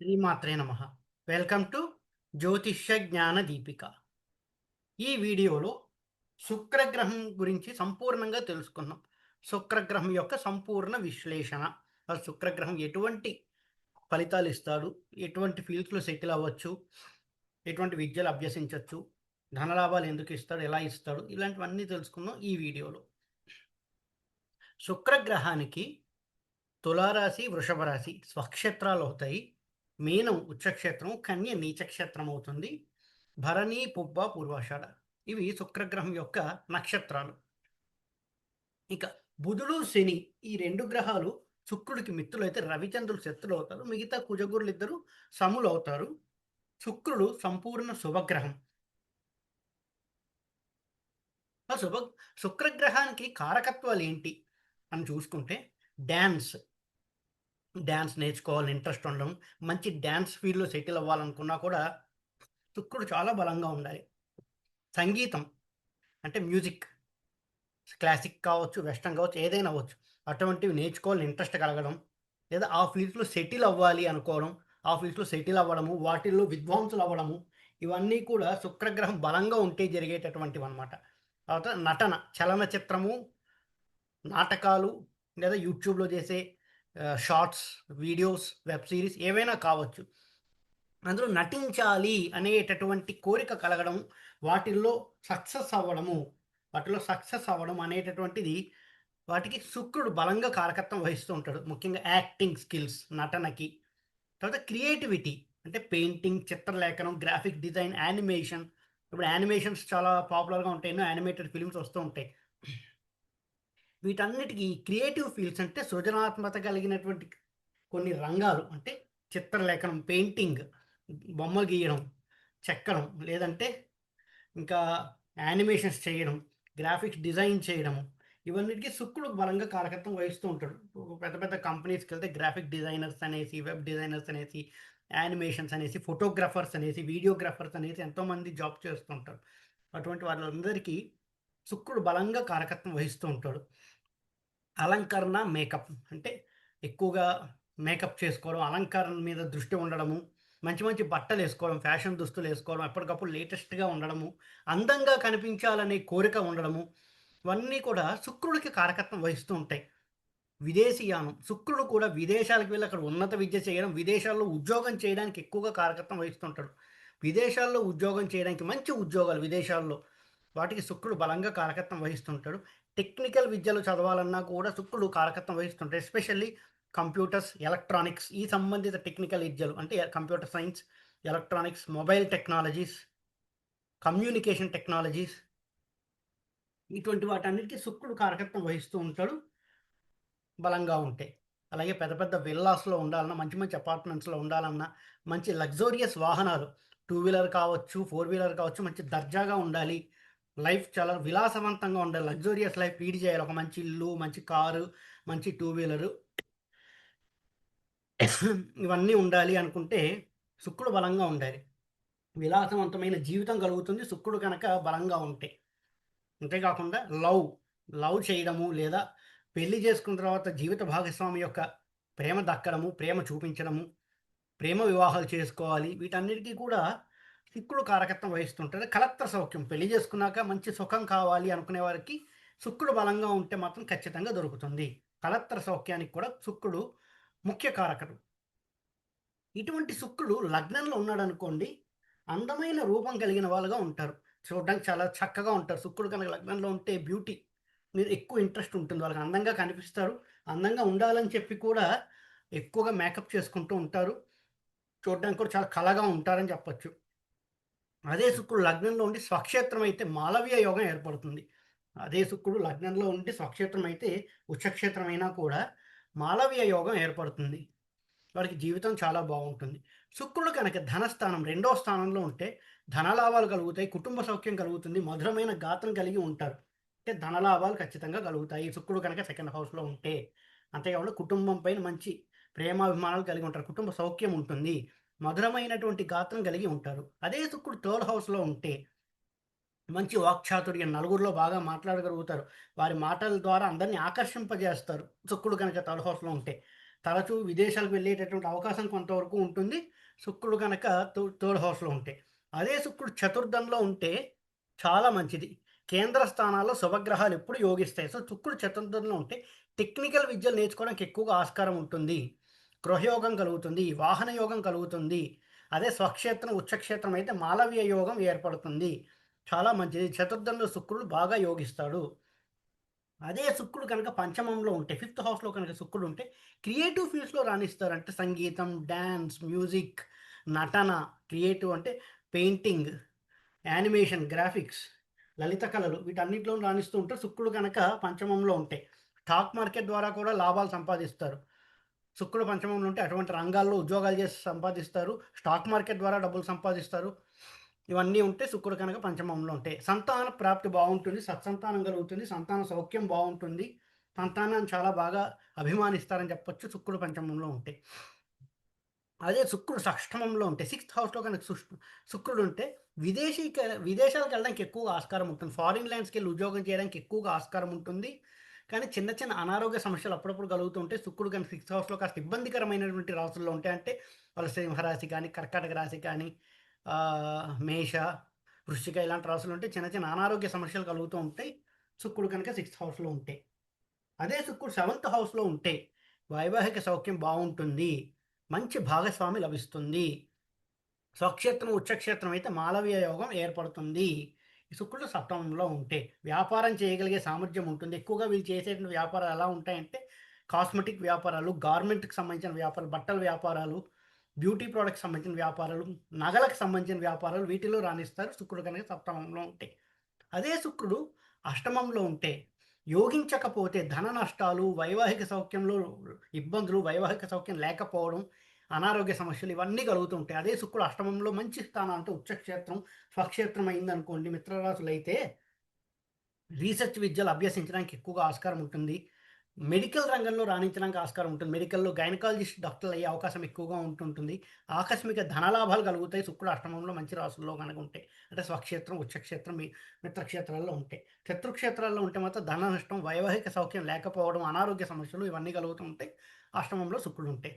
శ్రీమాత్రే నమ. Welcome to జ్యోతిష్య జ్ఞాన దీపిక. ఈ వీడియోలో శుక్రగ్రహం గురించి సంపూర్ణంగా తెలుసుకున్నాం. శుక్రగ్రహం యొక్క సంపూర్ణ విశ్లేషణ. ఆ శుక్రగ్రహం ఎటువంటి ఫలితాలు ఇస్తాడు? ఎటువంటి ఫీల్డ్స్లో సెటిల్ అవ్వచ్చు? ఎటువంటి విద్యలు అభ్యసించవచ్చు? ధనలాభాలు ఎందుకు ఇస్తాడు? ఎలా ఇస్తాడు? ఇలాంటివన్నీ తెలుసుకుందాం ఈ వీడియోలో. శుక్రగ్రహానికి తులారాశి వృషభ రాశి స్వక్షేత్రాలు అవుతాయి. మీనం ఉచ్చక్షేత్రం కన్య నీచక్షేత్రం అవుతుంది భరణి పుబ్బ పూర్వాషాఢ. ఇవి శుక్రగ్రహం యొక్క నక్షత్రాలు. ఇక బుధుడు శని ఈ రెండు గ్రహాలు శుక్రుడికి మిత్రులు అయితే రవిచంద్రులు శత్రులు అవుతారు. మిగతా కుజగురులు ఇద్దరు సములు అవుతారు. శుక్రుడు సంపూర్ణ శుభగ్రహం. శుభ శుక్రగ్రహానికి కారకత్వాలు ఏంటి అని చూసుకుంటే డ్యాన్స్. డ్యాన్స్ నేర్చుకోవాలని ఇంట్రెస్ట్ ఉండడం మంచి డ్యాన్స్ ఫీల్డ్లో సెటిల్ అవ్వాలనుకున్నా కూడా శుక్రుడు చాలా బలంగా ఉండాలి. సంగీతం అంటే మ్యూజిక్ క్లాసిక్ కావచ్చు వెస్టర్న్ కావచ్చు ఏదైనా అవ్వచ్చు. అటువంటివి నేర్చుకోవాలని ఇంట్రెస్ట్ కలగడం లేదా ఆ ఫీల్డ్స్లో సెటిల్ అవ్వాలి అనుకోవడం ఆ ఫీల్డ్స్లో సెటిల్ అవ్వడము వాటిల్లో విద్వాంసులు అవ్వడము ఇవన్నీ కూడా శుక్రగ్రహం బలంగా ఉంటే జరిగేటటువంటివి అనమాట తర్వాత నటన చలనచిత్రము నాటకాలు లేదా యూట్యూబ్లో చేసే షార్ట్స్ వీడియోస్ వెబ్ సిరీస్ ఏవైనా కావచ్చు. అందులో నటించాలి అనేటటువంటి కోరిక కలగడం వాటిల్లో సక్సెస్ అవ్వడము వాటిలో సక్సెస్ అవ్వడం అనేటటువంటిది వాటికి శుక్రుడు బలంగా కారకత్వం వహిస్తూ ఉంటాడు. ముఖ్యంగా యాక్టింగ్ స్కిల్స్ నటనకి. తర్వాత క్రియేటివిటీ అంటే పెయింటింగ్ చిత్రలేఖనం గ్రాఫిక్ డిజైన్ యానిమేషన్. ఇప్పుడు యానిమేషన్స్ చాలా పాపులర్గా ఉంటాయి. ఎన్నో యానిమేటెడ్ ఫిల్మ్స్ వస్తూ ఉంటాయి. వీటన్నిటికీ క్రియేటివ్ ఫీల్డ్స్ అంటే సృజనాత్మకత కలిగినటువంటి కొన్ని రంగాలు అంటే చిత్రలేఖనం పెయింటింగ్ బొమ్మ గీయడం చెక్కడం లేదంటే ఇంకా యానిమేషన్స్ చేయడం గ్రాఫిక్స్ డిజైన్ చేయడం ఇవన్నిటికీ శుక్రుడు బలంగా కారకత్వం వహిస్తూ ఉంటాడు. పెద్ద పెద్ద కంపెనీస్కి వెళ్తే గ్రాఫిక్ డిజైనర్స్ అనేసి వెబ్ డిజైనర్స్ అనేసి యానిమేషన్స్ అనేసి ఫోటోగ్రాఫర్స్ అనేసి వీడియోగ్రాఫర్స్ అనేసి ఎంతోమంది జాబ్ చేస్తుంటారు అటువంటి వాళ్ళందరికీ శుక్రుడు బలంగా కారకత్వం వహిస్తూ ఉంటాడు. అలంకరణ మేకప్. అంటే ఎక్కువగా మేకప్ చేసుకోవడం అలంకరణ మీద దృష్టి ఉండడము మంచి మంచి బట్టలు వేసుకోవడం ఫ్యాషన్ దుస్తులు వేసుకోవడం ఎప్పటికప్పుడు లేటెస్ట్గా ఉండడము అందంగా కనిపించాలనే కోరిక ఉండడము ఇవన్నీ కూడా శుక్రుడికి కారకత్వం వహిస్తూ ఉంటాయి. విదేశీయానం. శుక్రుడు కూడా విదేశాలకు వెళ్ళి అక్కడ ఉన్నత విద్య చేయడం విదేశాల్లో ఉద్యోగం చేయడానికి ఎక్కువగా కారకత్వం వహిస్తుంటాడు విదేశాల్లో ఉద్యోగం చేయడానికి మంచి ఉద్యోగాలు విదేశాల్లో వాటికి శుక్రుడు బలంగా కారకత్వం వహిస్తుంటాడు టెక్నికల్ విద్యలు చదవాలన్నా కూడా శుక్రుడు కారకత్వం వహిస్తుంటాయి. ఎస్పెషల్లీ కంప్యూటర్స్ ఎలక్ట్రానిక్స్ ఈ సంబంధిత టెక్నికల్ విద్యలు అంటే computer science electronics mobile technologies communication technologies ఇటువంటి వాటన్నిటికీ శుక్రుడు కారకత్వం వహిస్తూ ఉంటాడు. బలంగా ఉంటాయి అలాగే పెద్ద పెద్ద విల్లాస్లో ఉండాలన్నా మంచి మంచి అపార్ట్మెంట్స్లో ఉండాలన్నా మంచి లగ్జోరియస్ వాహనాలు టూ వీలర్ కావచ్చు ఫోర్ వీలర్ కావచ్చు మంచి దర్జాగా ఉండాలి. లైఫ్ చాలా విలాసవంతంగా ఉండే లగ్జూరియస్ లైఫ్ లీడ్ చేయాలి. ఒక మంచి ఇల్లు మంచి కారు మంచి టూ వీలరు. ఇవన్నీ ఉండాలి అనుకుంటే శుక్రుడు బలంగా ఉండాలి. విలాసవంతమైన జీవితం కలుగుతుంది. శుక్రుడు కనుక బలంగా ఉంటే. అంతేకాకుండా లవ్ లవ్ చేయడము లేదా పెళ్ళి చేసుకున్న తర్వాత జీవిత భాగస్వామి యొక్క ప్రేమ దక్కడము ప్రేమ చూపించడము ప్రేమ వివాహాలు చేసుకోవాలి. వీటన్నిటికీ కూడా శుక్రుడు కారకత్వం వహిస్తుంటారు కలత్ర సౌఖ్యం పెళ్ళి చేసుకున్నాక మంచి సుఖం కావాలి అనుకునే వారికి శుక్రుడు బలంగా ఉంటే మాత్రం ఖచ్చితంగా దొరుకుతుంది. కలత్ర సౌఖ్యానికి కూడా శుక్రుడు ముఖ్య కారకుడు. ఇటువంటి శుక్రుడు లగ్నంలో ఉన్నాడు అనుకోండి అందమైన రూపం కలిగిన వాళ్ళుగా ఉంటారు. చూడడానికి చాలా చక్కగా ఉంటారు. శుక్రుడు కనుక లగ్నంలో ఉంటే బ్యూటీ మీరు ఎక్కువ ఇంట్రెస్ట్ ఉంటుంది. వాళ్ళకి అందంగా కనిపిస్తారు. అందంగా ఉండాలని చెప్పి కూడా ఎక్కువగా మేకప్ చేసుకుంటూ ఉంటారు. చూడడానికి కూడా చాలా కళగా ఉంటారని చెప్పచ్చు. అదే శుక్రుడు లగ్నంలో ఉండి స్వక్షేత్రం అయితే మాలవీయ యోగం ఏర్పడుతుంది. అదే శుక్రుడు లగ్నంలో ఉండి స్వక్షేత్రం అయితే ఉచ్చక్షేత్రం అయినా కూడా మాలవీయ యోగం ఏర్పడుతుంది. వారికి జీవితం చాలా బాగుంటుంది. శుక్రుడు కనుక ధనస్థానం రెండో స్థానంలో ఉంటే ధనలాభాలు కలుగుతాయి కుటుంబ సౌఖ్యం కలుగుతుంది మధురమైన గాత్రం కలిగి ఉంటారు. అంటే ధనలాభాలు ఖచ్చితంగా కలుగుతాయి. శుక్రుడు కనుక సెకండ్ హౌస్లో ఉంటే అంతేకాకుండా కుటుంబం పైన మంచి ప్రేమాభిమానాలు కలిగి ఉంటారు. కుటుంబ సౌఖ్యం ఉంటుంది. మధురమైనటువంటి గాత్రం కలిగి ఉంటారు. అదే శుక్రుడు థర్డ్ హౌస్లో ఉంటే మంచి వాక్చాతుర్యం నలుగురిలో బాగా మాట్లాడగలుగుతారు. వారి మాటల ద్వారా అందరినీ ఆకర్షింపజేస్తారు. శుక్రుడు కనుక థర్డ్ హౌస్లో ఉంటే తరచూ విదేశాలకు వెళ్ళేటటువంటి అవకాశం కొంతవరకు ఉంటుంది. శుక్రుడు కనుక థర్డ్ హౌస్లో ఉంటే. అదే శుక్రుడు చతుర్థంలో ఉంటే చాలా మంచిది. కేంద్ర స్థానాల్లో శుభగ్రహాలు ఎప్పుడు యోగిస్తాయి. సో శుక్రుడు చతుర్థంలో ఉంటే టెక్నికల్ విద్యలు నేర్చుకోవడానికి ఎక్కువగా ఆస్కారం ఉంటుంది. గృహయోగం కలుగుతుంది వాహన యోగం కలుగుతుంది. అదే స్వక్షేత్రం ఉచ్చక్షేత్రం అయితే మాలవీయ యోగం ఏర్పడుతుంది. చాలా మంచిది. చతుర్థంలో శుక్రుడు బాగా యోగిస్తాడు. అదే శుక్రుడు కనుక పంచమంలో ఉంటే ఫిఫ్త్ హౌస్లో కనుక శుక్రుడు ఉంటే క్రియేటివ్ ఫీల్డ్స్లో రాణిస్తారు అంటే సంగీతం డ్యాన్స్ మ్యూజిక్ నటన క్రియేటివ్ అంటే పెయింటింగ్ యానిమేషన్ గ్రాఫిక్స్ లలిత కళలు వీటన్నిటిలో రాణిస్తూ ఉంటే శుక్రుడు కనుక పంచమంలో ఉంటాయి స్టాక్ మార్కెట్ ద్వారా కూడా లాభాలు సంపాదిస్తారు. శుక్రుడు పంచమంలో ఉంటే అటువంటి రంగాల్లో ఉద్యోగాలు చేసి సంపాదిస్తారు. స్టాక్ మార్కెట్ ద్వారా డబ్బులు సంపాదిస్తారు. ఇవన్నీ ఉంటే శుక్రుడు కనుక పంచమంలో ఉంటాయి సంతాన ప్రాప్తి బాగుంటుంది సత్సంతానం కలుగుతుంది సంతాన సౌఖ్యం బాగుంటుంది. సంతానాన్ని చాలా బాగా అభిమానిస్తారని చెప్పొచ్చు శుక్రుడు పంచమంలో ఉంటే. అదే శుక్రుడు సష్టమంలో ఉంటే సిక్స్త్ హౌస్లో కనుక శుక్రుడు ఉంటే విదేశీ విదేశాలకు వెళ్ళడానికి ఎక్కువగా ఆస్కారం ఉంటుంది. ఫారిన్ ల్యాండ్స్కి వెళ్ళి ఉద్యోగం చేయడానికి ఎక్కువగా ఆస్కారం ఉంటుంది. కానీ చిన్న చిన్న అనారోగ్య సమస్యలు అప్పుడప్పుడు కలుగుతుంటే శుక్రుడు కానీ సిక్స్త్ హౌస్లో కాస్త ఇబ్బందికరమైనటువంటి రాసుల్లో ఉంటాయి అంటే వాళ్ళ సింహరాశి కానీ కర్కాటక రాశి కానీ మేష వృశ్చిక ఇలాంటి రాసులు ఉంటే చిన్న చిన్న అనారోగ్య సమస్యలు కలుగుతూ ఉంటాయి. శుక్రుడు కనుక సిక్స్త్ హౌస్లో ఉంటే. అదే శుక్రుడు సెవెంత్ హౌస్లో ఉంటే వైవాహిక సౌఖ్యం బాగుంటుంది. మంచి భాగస్వామి లభిస్తుంది. స్వక్షేత్రం ఉచ్చక్షేత్రం అయితే మాలవీయ యోగం ఏర్పడుతుంది. శుక్రుడు సప్తమంలో ఉంటే వ్యాపారం చేయగలిగే సామర్థ్యం ఉంటుంది. ఎక్కువగా వీళ్ళు చేసేటువంటి వ్యాపారాలు ఎలా ఉంటాయంటే కాస్మెటిక్ వ్యాపారాలు గార్మెంట్కి సంబంధించిన వ్యాపారాలు బట్టల వ్యాపారాలు బ్యూటీ ప్రోడక్ట్కి సంబంధించిన వ్యాపారాలు నగలకు సంబంధించిన వ్యాపారాలు వీటిలో రాణిస్తారు. శుక్రుడు కనుక సప్తమంలో ఉంటాయి అదే శుక్రుడు అష్టమంలో ఉంటే యోగించకపోతే ధన నష్టాలు వైవాహిక సౌఖ్యంలో ఇబ్బందులు వైవాహిక సౌఖ్యం లేకపోవడం అనారోగ్య సమస్యలు ఇవన్నీ కలుగుతుంటాయి. అదే శుక్రుడు అష్టమంలో మంచి స్థానం అంటే ఉచ్చక్షేత్రం స్వక్షేత్రం అయిందనుకోండి మిత్రరాశులు అయితే రీసెర్చ్ విద్యలు అభ్యసించడానికి ఎక్కువగా ఆస్కారం ఉంటుంది. మెడికల్ రంగంలో రాణించడానికి ఆస్కారం ఉంటుంది. మెడికల్లో గైనకాలజిస్ట్ డాక్టర్లు అయ్యే అవకాశం ఎక్కువగా ఉంటుంటుంది. ఆకస్మిక ధనలాభాలు కలుగుతాయి. శుక్రుడు అష్టమంలో మంచి రాసుల్లో కనుక ఉంటాయి అంటే స్వక్షేత్రం ఉచ్చక్షేత్రం మిత్రక్షేత్రాల్లో ఉంటాయి శత్రుక్షేత్రాల్లో ఉంటే మాత్రం ధన నష్టం వైవాహిక సౌఖ్యం లేకపోవడం అనారోగ్య సమస్యలు ఇవన్నీ కలుగుతూ ఉంటాయి అష్టమంలో శుక్రుడు ఉంటాయి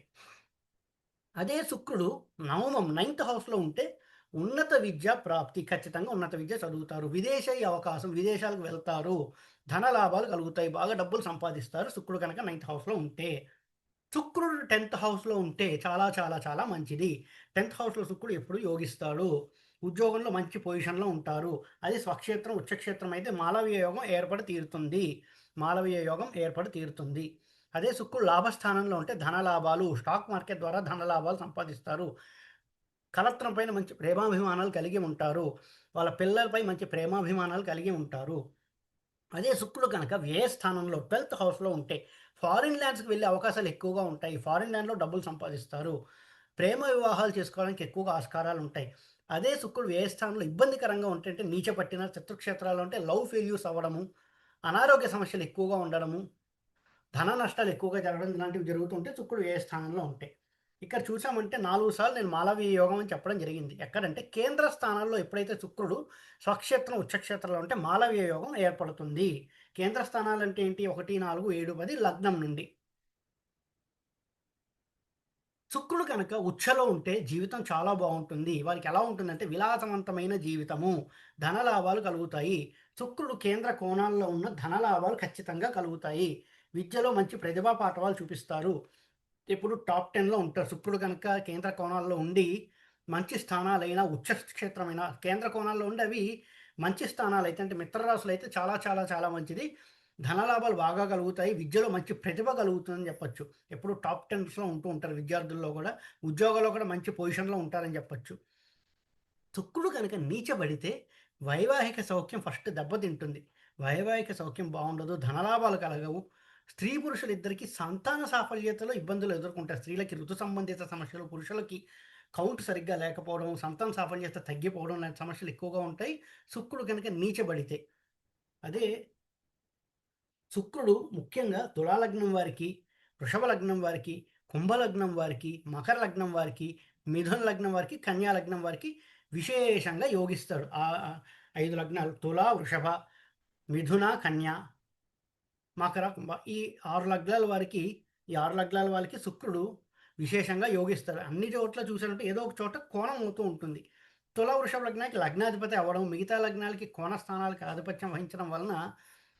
అదే శుక్రుడు నవమం నైన్త్ హౌస్లో ఉంటే ఉన్నత విద్య ప్రాప్తి ఖచ్చితంగా ఉన్నత విద్య చదువుతారు. విదేశీ అవకాశం విదేశాలకు వెళ్తారు. ధన లాభాలు కలుగుతాయి. బాగా డబ్బులు సంపాదిస్తారు. శుక్రుడు కనుక నైన్త్ హౌస్లో ఉంటే. శుక్రుడు టెన్త్ హౌస్లో ఉంటే చాలా చాలా చాలా మంచిది. టెన్త్ హౌస్లో శుక్రుడు ఎప్పుడు యోగిస్తాడు. ఉద్యోగంలో మంచి పొజిషన్లో ఉంటారు. అది స్వక్షేత్రం ఉచ్చక్షేత్రం అయితే మాలవీయ యోగం ఏర్పడి తీరుతుంది. మాలవీయ యోగం ఏర్పడి తీరుతుంది. అదే శుక్రుడు లాభస్థానంలో ఉంటే ధన లాభాలు స్టాక్ మార్కెట్ ద్వారా ధన లాభాలు సంపాదిస్తారు. కలత్రం పైన మంచి ప్రేమాభిమానాలు కలిగి ఉంటారు. వాళ్ళ పిల్లలపై మంచి ప్రేమాభిమానాలు కలిగి ఉంటారు. అదే శుక్రుడు కనుక వ్యయ స్థానంలో ట్వెల్త్ హౌస్లో ఉంటే ఫారిన్ ల్యాండ్స్కి వెళ్ళే అవకాశాలు ఎక్కువగా ఉంటాయి. ఫారిన్ ల్యాండ్లో డబ్బులు సంపాదిస్తారు. ప్రేమ వివాహాలు చేసుకోవడానికి ఎక్కువగా ఆస్కారాలు ఉంటాయి. అదే శుక్రుడు వ్యయ స్థానంలో ఇబ్బందికరంగా ఉంటే నీచ పట్టిన శత్రుక్షేత్రాలు ఉంటే లవ్ ఫెయిల్యూస్ అవ్వడము అనారోగ్య సమస్యలు ఎక్కువగా ఉండడము ధన నష్టాలు ఎక్కువగా జరగడం ఇలాంటివి జరుగుతుంటే శుక్రుడు ఏ స్థానంలో ఉంటాయి ఇక్కడ చూసామంటే నాలుగు సార్లు నేను మాలవీయ యోగం అని చెప్పడం జరిగింది. ఎక్కడంటే కేంద్ర స్థానాల్లో ఎప్పుడైతే శుక్రుడు స్వక్షేత్రం ఉచ్చక్షేత్రంలో ఉంటే మాలవీయ యోగం ఏర్పడుతుంది. కేంద్ర స్థానాలు అంటే ఏంటి? ఒకటి నాలుగు ఏడు పది లగ్నం నుండి. శుక్రుడు కనుక ఉచ్చలో ఉంటే జీవితం చాలా బాగుంటుంది. వారికి ఎలా ఉంటుందంటే విలాసవంతమైన జీవితము ధన లాభాలు కలుగుతాయి. శుక్రుడు కేంద్ర కోణాల్లో ఉన్న ధన లాభాలు ఖచ్చితంగా కలుగుతాయి. విద్యలో మంచి ప్రతిభా పాఠవాలు చూపిస్తారు. ఇప్పుడు టాప్ టెన్లో ఉంటారు. శుక్రుడు కనుక కేంద్ర కోణాల్లో ఉండి మంచి స్థానాలైన ఉచ్చ క్షేత్రమైన కేంద్ర కోణాల్లో ఉండి అవి మంచి స్థానాలు అయితే అంటే మిత్రరాశులు అయితే చాలా చాలా చాలా మంచిది. ధనలాభాలు బాగా కలుగుతాయి. విద్యలో మంచి ప్రతిభ కలుగుతుందని చెప్పొచ్చు. ఎప్పుడు టాప్ టెన్స్లో ఉంటూ ఉంటారు విద్యార్థుల్లో కూడా. ఉద్యోగాల్లో కూడా మంచి పొజిషన్లో ఉంటారని చెప్పొచ్చు. శుక్రుడు కనుక నీచబడితే వైవాహిక సౌఖ్యం ఫస్ట్ దెబ్బతింటుంది. వైవాహిక సౌఖ్యం బాగుండదు. ధనలాభాలు కలగవు. స్త్రీ పురుషులు ఇద్దరికి సంతాన సాఫల్యతలో ఇబ్బందులు ఎదుర్కొంటారు. స్త్రీలకి ఋతు సంబంధిత సమస్యలు పురుషులకి కౌంట్ సరిగ్గా లేకపోవడం సంతాన సాఫల్యత తగ్గిపోవడం లాంటి సమస్యలు ఎక్కువగా ఉంటాయి. శుక్రుడు కనుక నీచబడితే అదే శుక్రుడు ముఖ్యంగా తులాలగ్నం వారికి వృషభ లగ్నం వారికి కుంభలగ్నం వారికి మకర లగ్నం వారికి మిథున లగ్నం వారికి కన్యా లగ్నం వారికి విశేషంగా యోగిస్తాడు. ఆ ఐదు లగ్నాలు తులా వృషభ మిథున కన్యా మకర ఈ ఆరు లగ్నాల వారికి ఈ ఆరు లగ్నాల వారికి శుక్రుడు విశేషంగా యోగిస్తాడు అన్ని చోట్ల చూసినట్టు ఏదో ఒక చోట కోణం అవుతూ ఉంటుంది. తుల వృషభ లగ్నానికి లగ్నాధిపతి అవ్వడం మిగతా లగ్నాలకి కోణ స్థానాలకి ఆధిపత్యం వహించడం వలన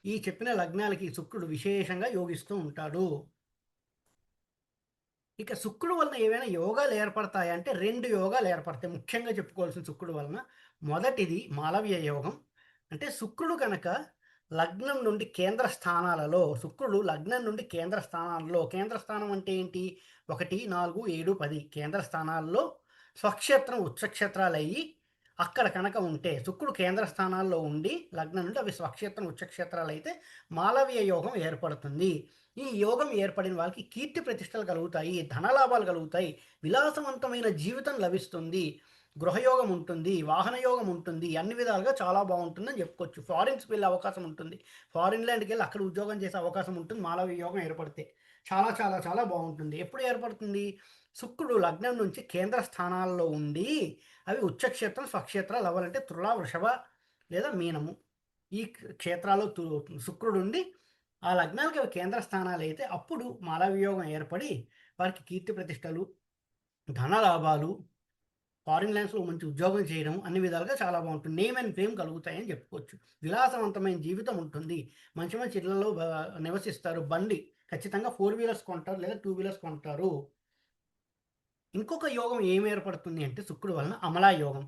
ఈ చెప్పిన లగ్నాలకి శుక్రుడు విశేషంగా యోగిస్తూ ఉంటాడు. ఇక శుక్రుడు వలన ఏవైనా యోగాలు ఏర్పడతాయంటే రెండు యోగాలు ఏర్పడతాయి. ముఖ్యంగా చెప్పుకోవాల్సిన శుక్రుడు వలన. మొదటిది మాలవ్య యోగం. అంటే శుక్రుడు కనుక లగ్నం నుండి కేంద్ర స్థానాలలో శుక్రుడు లగ్నం నుండి కేంద్ర స్థానాలలో కేంద్ర స్థానం అంటే ఏంటి? ఒకటి నాలుగు ఏడు పది కేంద్ర స్థానాల్లో స్వక్షేత్రం ఉచ్చక్షేత్రాలు అయ్యి అక్కడ కనుక ఉంటే శుక్రుడు కేంద్ర స్థానాల్లో ఉండి లగ్నం నుండి అవి స్వక్షేత్రం ఉచ్చక్షేత్రాలు అయితే మాలవీయ యోగం ఏర్పడుతుంది. ఈ యోగం ఏర్పడిన వాళ్ళకి కీర్తి ప్రతిష్టలు కలుగుతాయి ధనలాభాలు కలుగుతాయి విలాసవంతమైన జీవితం లభిస్తుంది. గృహయోగం ఉంటుంది వాహన యోగం ఉంటుంది అన్ని విధాలుగా చాలా బాగుంటుందని చెప్పుకోవచ్చు. ఫారిన్స్ వెళ్ళే అవకాశం ఉంటుంది. ఫారిన్ ల్యాండ్కి వెళ్ళి అక్కడ ఉద్యోగం చేసే అవకాశం ఉంటుంది మాలవ యోగం ఏర్పడితే. చాలా చాలా చాలా బాగుంటుంది. ఎప్పుడు ఏర్పడుతుంది? శుక్రుడు లగ్నం నుంచి కేంద్ర స్థానాల్లో ఉండి అవి ఉచ్చక్షేత్రం స్వక్షేత్రాలు అవ్వాలంటే తుల వృషభ లేదా మీనము ఈ క్షేత్రాల్లో శుక్రుడు ఉండి ఆ లగ్నాలకి అవి కేంద్ర స్థానాలు అయితే అప్పుడు మాలవియోగం ఏర్పడి వారికి కీర్తి ప్రతిష్టలు ధన లాభాలు ఫారిన్ ల్యాండ్స్లో మంచి ఉద్యోగం చేయడం అన్ని విధాలుగా చాలా బాగుంటుంది. నేమ్ అండ్ ఫేమ్ కలుగుతాయని చెప్పుకోవచ్చు. విలాసవంతమైన జీవితం ఉంటుంది. మంచి మంచి ఇళ్ళలో నివసిస్తారు. బండి ఖచ్చితంగా ఫోర్ వీలర్స్ కొంటారు లేదా టూ వీలర్స్ కొంటారు. ఇంకొక యోగం ఏం ఏర్పడుతుంది అంటే శుక్రుడు వలన అమలా యోగం.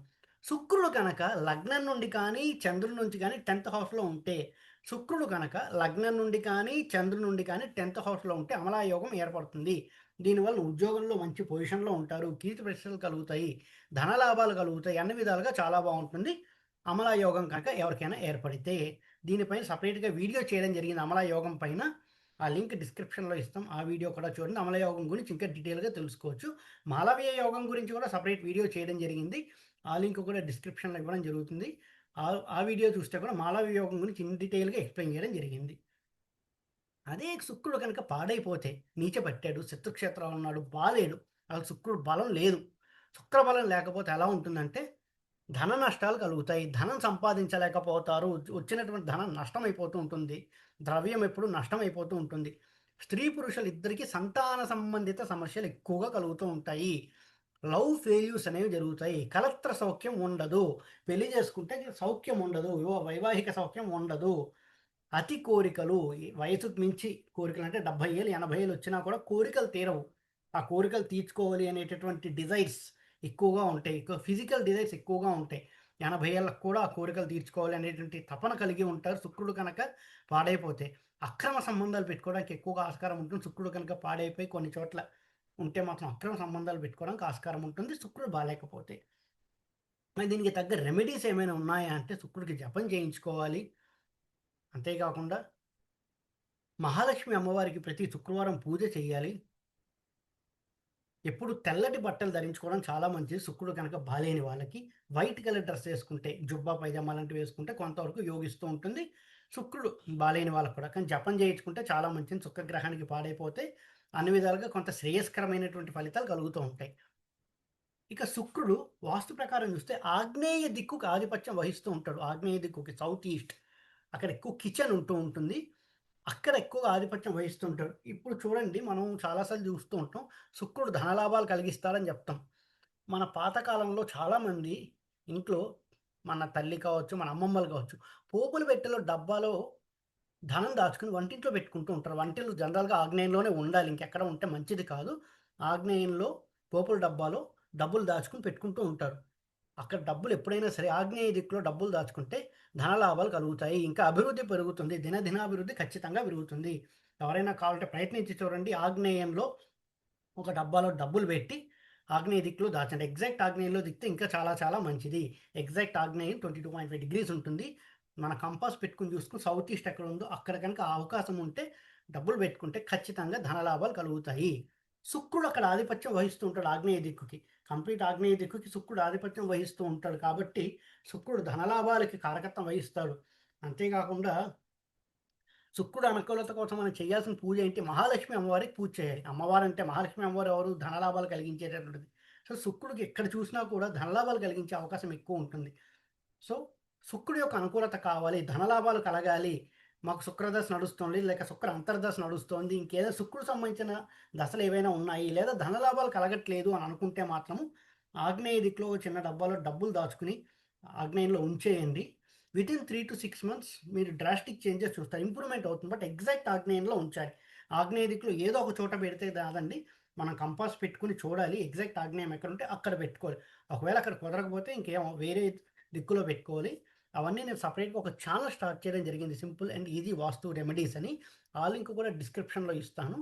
శుక్రుడు కనుక లగ్నం నుండి కానీ చంద్రుడి నుంచి కానీ టెన్త్ హౌస్లో ఉంటే శుక్రుడు కనుక లగ్నం నుండి కానీ చంద్రుడి నుండి కానీ టెన్త్ హౌస్లో ఉంటే అమలాయోగం ఏర్పడుతుంది. దీనివల్ల ఉద్యోగంలో మంచి పొజిషన్లో ఉంటారు. కీర్తి ప్రశ్నలు కలుగుతాయి. ధన లాభాలు కలుగుతాయి. అన్ని విధాలుగా చాలా బాగుంటుంది. అమలాయోగం కనుక ఎవరికైనా ఏర్పడితే దీనిపైన సపరేట్గా వీడియో చేయడం జరిగింది అమలాయోగం పైన. ఆ లింక్ డిస్క్రిప్షన్లో ఇస్తాం. ఆ వీడియో కూడా చూడండి. అమలయోగం గురించి ఇంకా డీటెయిల్గా తెలుసుకోవచ్చు. మాలవీయ యోగం గురించి కూడా సపరేట్ వీడియో చేయడం జరిగింది. ఆ లింక్ కూడా డిస్క్రిప్షన్లో ఇవ్వడం జరుగుతుంది. ఆ వీడియో చూస్తే కూడా మాలవీయ యోగం గురించి ఇన్ డీటెయిల్గా ఎక్స్ప్లెయిన్ చేయడం జరిగింది. అదే శుక్రుడు కనుక పాడైపోతే నీచ పట్టాడు శత్రుక్షేత్రాలు ఉన్నాడు బాలేడు అసలు శుక్రుడు బలం లేదు. శుక్ర బలం లేకపోతే ఎలా ఉంటుందంటే ధన నష్టాలు కలుగుతాయి. ధనం సంపాదించలేకపోతారు. వచ్చినటువంటి ధనం నష్టమైపోతూ ఉంటుంది. ద్రవ్యం ఎప్పుడు నష్టమైపోతూ ఉంటుంది. స్త్రీ పురుషులు ఇద్దరికీ సంతాన సంబంధిత సమస్యలు ఎక్కువగా కలుగుతూ ఉంటాయి. లవ్ ఫెయిల్యూస్ అనేవి జరుగుతాయి. కలత్ర సౌఖ్యం ఉండదు. పెళ్ళి చేసుకుంటే సౌఖ్యం ఉండదు. వైవాహిక సౌఖ్యం ఉండదు. అతి కోరికలు వయసుకు మించి కోరికలు అంటే డెబ్బై ఏళ్ళు ఎనభై ఏళ్ళు వచ్చినా కూడా కోరికలు తీరవు. ఆ కోరికలు తీర్చుకోవాలి అనేటటువంటి డిజైర్స్ ఎక్కువగా ఉంటాయి. ఎక్కువ ఫిజికల్ డిజైర్స్ ఎక్కువగా ఉంటాయి. ఎనభై ఏళ్ళకు కూడా ఆ కోరికలు తీర్చుకోవాలి అనేటువంటి తపన కలిగి ఉంటారు. శుక్రుడు కనుక పాడైపోతే అక్రమ సంబంధాలు పెట్టుకోవడానికి ఎక్కువగా ఆస్కారం ఉంటుంది. శుక్రుడు కనుక పాడైపోయి కొన్ని చోట్ల ఉంటే మాత్రం అక్రమ సంబంధాలు పెట్టుకోవడానికి ఆస్కారం ఉంటుంది శుక్రుడు బాగాలేకపోతే మరి దీనికి తగ్గ రెమెడీస్ ఏమైనా ఉన్నాయా అంటే శుక్రుడికి జపం చేయించుకోవాలి. అంతేకాకుండా మహాలక్ష్మి అమ్మవారికి ప్రతి శుక్రవారం పూజ చేయాలి. ఎప్పుడు తెల్లటి బట్టలు ధరించుకోవడం చాలా మంచిది. శుక్రుడు కనుక బాలేని వాళ్ళకి వైట్ కలర్ డ్రెస్ వేసుకుంటే జుబ్బా పైజామా లాంటివి వేసుకుంటే కొంతవరకు యోగిస్తూ ఉంటుంది. శుక్రుడు బాలేని వాళ్ళకు కూడా కానీ జపం చేయించుకుంటే చాలా మంచిది. శుక్రగ్రహానికి పాడైపోతే అన్ని విధాలుగా కొంత శ్రేయస్కరమైనటువంటి ఫలితాలు కలుగుతూ ఉంటాయి. ఇక శుక్రుడు వాస్తు ప్రకారం చూస్తే ఆగ్నేయ దిక్కుకు ఆధిపత్యం వహిస్తూ ఉంటాడు. ఆగ్నేయ దిక్కుకి సౌత్ ఈస్ట్ అక్కడ ఎక్కువ కిచెన్ ఉంటూ ఉంటుంది. అక్కడ ఎక్కువగా ఆధిపత్యం వహిస్తూ ఉంటాడు. ఇప్పుడు చూడండి మనం చాలాసార్లు చూస్తూ ఉంటాం శుక్రుడు ధనలాభాలు కలిగిస్తాడని చెప్తాం. మన పాతకాలంలో చాలామంది ఇంట్లో మన తల్లి కావచ్చు మన అమ్మమ్మలు కావచ్చు పోపులు పెట్టెలో డబ్బాలో ధనం దాచుకుని వంటింట్లో పెట్టుకుంటూ ఉంటారు. వంటిల్లు జనరల్గా ఆగ్నేయంలోనే ఉండాలి. ఇంకెక్కడ ఉంటే మంచిది కాదు. ఆగ్నేయంలో పోపుల డబ్బాలో డబ్బులు దాచుకుని పెట్టుకుంటూ ఉంటారు. అక్కడ డబ్బులు ఎప్పుడైనా సరే ఆగ్నేయ దిక్కులో డబ్బులు దాచుకుంటే ధన లాభాలు కలుగుతాయి. ఇంకా అభివృద్ధి పెరుగుతుంది. దినదినాభివృద్ధి ఖచ్చితంగా పెరుగుతుంది. ఎవరైనా కావాలంటే ప్రయత్నించి చూడండి. ఆగ్నేయంలో ఒక డబ్బాలో డబ్బులు పెట్టి ఆగ్నేయ దిక్కులో దాచండి. ఎగ్జాక్ట్ ఆగ్నేయంలో దిక్తే ఇంకా చాలా చాలా మంచిది. ఎగ్జాక్ట్ ఆగ్నేయం twenty two point five degrees ఉంటుంది. మన కంపాస్ పెట్టుకుని చూసుకుని సౌత్ ఈస్ట్ ఎక్కడ ఉందో అక్కడ కనుక అవకాశం ఉంటే డబ్బులు పెట్టుకుంటే ఖచ్చితంగా ధనలాభాలు కలుగుతాయి. శుక్రుడు అక్కడ ఆధిపత్యం వహిస్తూ ఉంటాడు ఆగ్నేయ దిక్కుకి. కంప్లీట్ ఆగ్నేయ దిక్కుకి శుక్రుడు ఆధిపత్యం వహిస్తూ ఉంటాడు కాబట్టి శుక్రుడు ధనలాభాలకి కారకత్వం వహిస్తాడు. అంతేకాకుండా శుక్రుడు అనుకూలత కోసం మనం చేయాల్సిన పూజ ఏంటి? మహాలక్ష్మి అమ్మవారికి పూజ చేయాలి. అమ్మవారు అంటే మహాలక్ష్మి అమ్మవారు ఎవరు? ధనలాభాలు కలిగించేటటువంటిది. సో శుక్రుడికి ఎక్కడ చూసినా కూడా ధనలాభాలు కలిగించే అవకాశం ఎక్కువ ఉంటుంది. సో శుక్రుడి యొక్క అనుకూలత కావాలి ధనలాభాలు కలగాలి మాకు శుక్రదశ నడుస్తుంది లేక శుక్ర అంతర్దశ నడుస్తోంది ఇంకేదో శుక్రుడు సంబంధించిన దశలు ఏవైనా ఉన్నాయి లేదా ధనలాభాలు కలగట్లేదు అని అనుకుంటే మాత్రము ఆగ్నేయ దిక్కులో చిన్న డబ్బాలో డబ్బులు దాచుకుని ఆగ్నేయంలో ఉంచేయండి. Within three to six months మీరు డ్రాస్టిక్ చేంజెస్ చూస్తారు. ఇంప్రూవ్మెంట్ అవుతుంది. బట్ ఎగ్జాక్ట్ ఆగ్నేయంలో ఉంచాలి. ఆగ్నేయ దిక్కులో ఏదో ఒక చోట పెడితే కాదండి మనం కంపాస్ పెట్టుకుని చూడాలి ఎగ్జాక్ట్ ఆగ్నేయం ఎక్కడ ఉంటే అక్కడ పెట్టుకోవాలి. ఒకవేళ అక్కడ కుదరకపోతే ఇంకేమో వేరే దిక్కులో పెట్టుకోవాలి. అవన్నీ నేను సపరేట్గా ఒక ఛానల్ స్టార్ట్ చేయడం జరిగింది. Simple and easy vastu remedies అని. ఆ లింక్ కూడా డిస్క్రిప్షన్లో ఇస్తాను.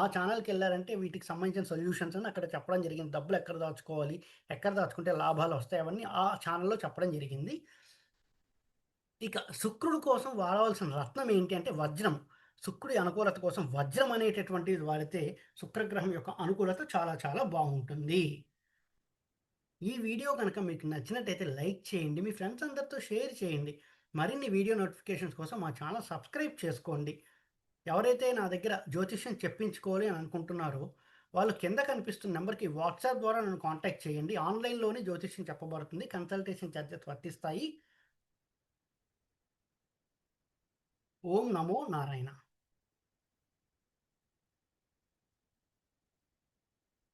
ఆ ఛానల్కి వెళ్ళారంటే వీటికి సంబంధించిన సొల్యూషన్స్ అని అక్కడ చెప్పడం జరిగింది. డబ్బులు ఎక్కడ దాచుకోవాలి ఎక్కడ దాచుకుంటే లాభాలు వస్తాయి అవన్నీ ఆ ఛానల్లో చెప్పడం జరిగింది. ఇక శుక్రుడు కోసం వాడవలసిన రత్నం ఏంటి అంటే వజ్రం. శుక్రుడి అనుకూలత కోసం వజ్రం అనేటటువంటిది వాడితే శుక్రగ్రహం యొక్క అనుకూలత చాలా చాలా బాగుంటుంది. ఈ వీడియో కనుక మీకు నచ్చినట్టయితే లైక్ చేయండి మీ ఫ్రెండ్స్ అందరితో షేర్ చేయండి. మరిన్ని వీడియో నోటిఫికేషన్స్ కోసం మా ఛానల్ సబ్స్క్రైబ్ చేసుకోండి. ఎవరైతే నా దగ్గర జ్యోతిష్యం చెప్పించుకోవాలి అని అనుకుంటున్నారో వాళ్ళు కింద కనిపిస్తున్న నెంబర్కి వాట్సాప్ ద్వారా నన్ను కాంటాక్ట్ చేయండి. ఆన్లైన్లోనే జ్యోతిష్యం చెప్పబడుతుంది కన్సల్టేషన్ ఛార్జెస్ వర్తిస్తాయి. ఓం నమో నారాయణ.